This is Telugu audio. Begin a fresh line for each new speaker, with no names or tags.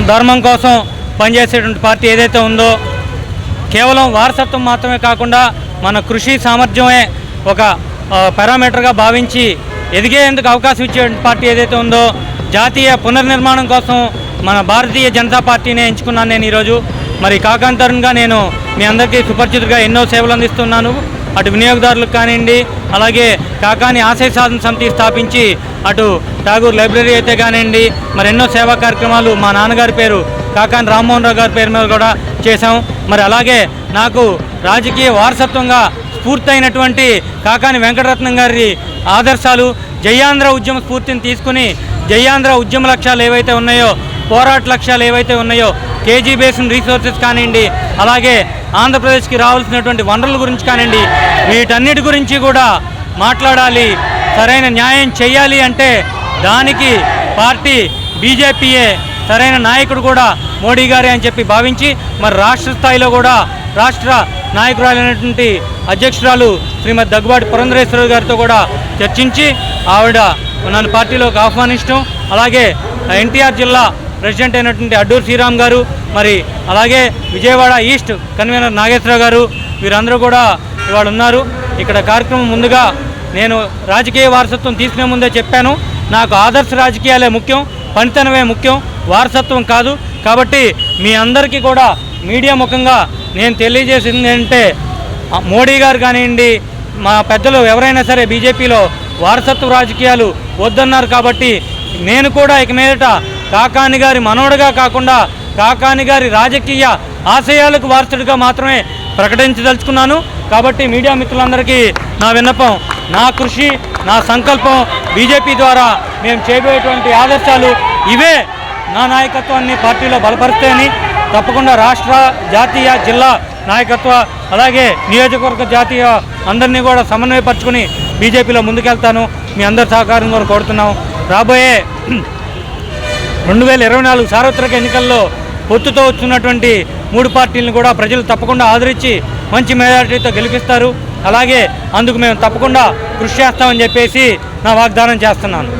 ధర్మం కోసం పనిచేసేటువంటి పార్టీ ఏదైతే ఉందో కేవలం వారసత్వం మాత్రమే కాకుండా మన కృషి సామర్థ్యమే ఒక పారామీటర్గా భావించి ఎదిగేందుకు అవకాశం ఇచ్చే పార్టీ ఏదైతే ఉందో జాతీయ పునర్నిర్మాణం కోసం మన భారతీయ జనతా పార్టీనే ఎంచుకున్నాను నేను ఈరోజు. మరి కాకాంతరంగా నేను మీ అందరికీ సుపరిచితుడిగా ఎన్నో సేవలు అందిస్తున్నాను. అటు వినియోగదారులకు కానివ్వండి అలాగే కాకాని ఆశయ సాధన సమితి స్థాపించి అటు ఠాగూర్ లైబ్రరీ అయితే కానివ్వండి మరి ఎన్నో సేవా కార్యక్రమాలు మా నాన్నగారి పేరు కాకాని రామ్మోహన్ రావు గారి పేరు మీద కూడా చేశాం. మరి అలాగే నాకు రాజకీయ వారసత్వంగా స్ఫూర్తయినటువంటి కాకాని వెంకటరత్నం గారి ఆదర్శాలు జయాంధ్ర ఉద్యమ స్ఫూర్తిని తీసుకుని జయాంధ్ర ఉద్యమ లక్ష్యాలు ఏవైతే ఉన్నాయో పోరాట లక్ష్యాలు ఏవైతే ఉన్నాయో కేజీ బేసిన్ రీసోర్సెస్ కానివ్వండి అలాగే ఆంధ్రప్రదేశ్కి రావాల్సినటువంటి వనరుల గురించి కానివ్వండి వీటన్నిటి గురించి కూడా మాట్లాడాలి సరైన న్యాయం చేయాలి అంటే దానికి పార్టీ బీజేపీయే సరైన నాయకుడు కూడా మోడీ గారే అని చెప్పి భావించి మరి రాష్ట్ర స్థాయిలో కూడా రాష్ట్ర నాయకురాలైనటువంటి అధ్యక్షురాలు శ్రీమతి దగ్గుబాటి పురంధరేశ్వరరావు గారితో కూడా చర్చించి ఆవిడ నన్ను పార్టీలోకి ఆహ్వానించడం అలాగే ఎన్టీఆర్ జిల్లా ప్రెసిడెంట్ అయినటువంటి అడ్డూరు శ్రీరామ్ గారు మరి అలాగే విజయవాడ ఈస్ట్ కన్వీనర్ నాగేశ్వరరావు గారు వీరందరూ కూడా ఇవాళ ఉన్నారు. ఇక్కడ కార్యక్రమం ముందుగా నేను రాజకీయ వారసత్వం తీసుకునే ముందే చెప్పాను. నాకు ఆదర్శ రాజకీయాలే ముఖ్యం పనితనమే ముఖ్యం వారసత్వం కాదు. కాబట్టి మీ అందరికీ కూడా మీడియా ముఖంగా నేను తెలియజేసింది ఏంటంటే మోడీ గారు కానివ్వండి మా పెద్దలు ఎవరైనా సరే బీజేపీలో వారసత్వ రాజకీయాలు వద్దన్నారు కాబట్టి నేను కూడా ఇక మీదట కాకాని గారి మనవడుగా కాకుండా కాకాని గారి రాజకీయ ఆశయాలకు వారసుడిగా మాత్రమే ప్రకటించదలుచుకున్నాను. కాబట్టి మీడియా మిత్రులందరికీ నా విన్నపం నా కృషి నా సంకల్పం బీజేపీ ద్వారా మేము చేయబోయేటువంటి ఆదర్శాలు ఇవే నా నాయకత్వాన్ని పార్టీలో బలపరుస్తాయని తప్పకుండా రాష్ట్ర జాతీయ జిల్లా నాయకత్వ అలాగే నియోజకవర్గ జాతీయ అందరినీ కూడా సమన్వయపరుచుకుని బీజేపీలో ముందుకెళ్తాను. మీ అందరి సహకారం కూడా కోరుతున్నాం. రాబోయే రెండు వేల ఇరవై నాలుగు సార్వత్రిక ఎన్నికల్లో పొత్తుతో వచ్చినటువంటి మూడు పార్టీలను కూడా ప్రజలు తప్పకుండా ఆదరించి మంచి మెజారిటీతో గెలిపిస్తారు. అలాగే అందుకు మేము తప్పకుండా కృషి చేస్తామని చెప్పేసి నా వాగ్దానం చేస్తున్నాను.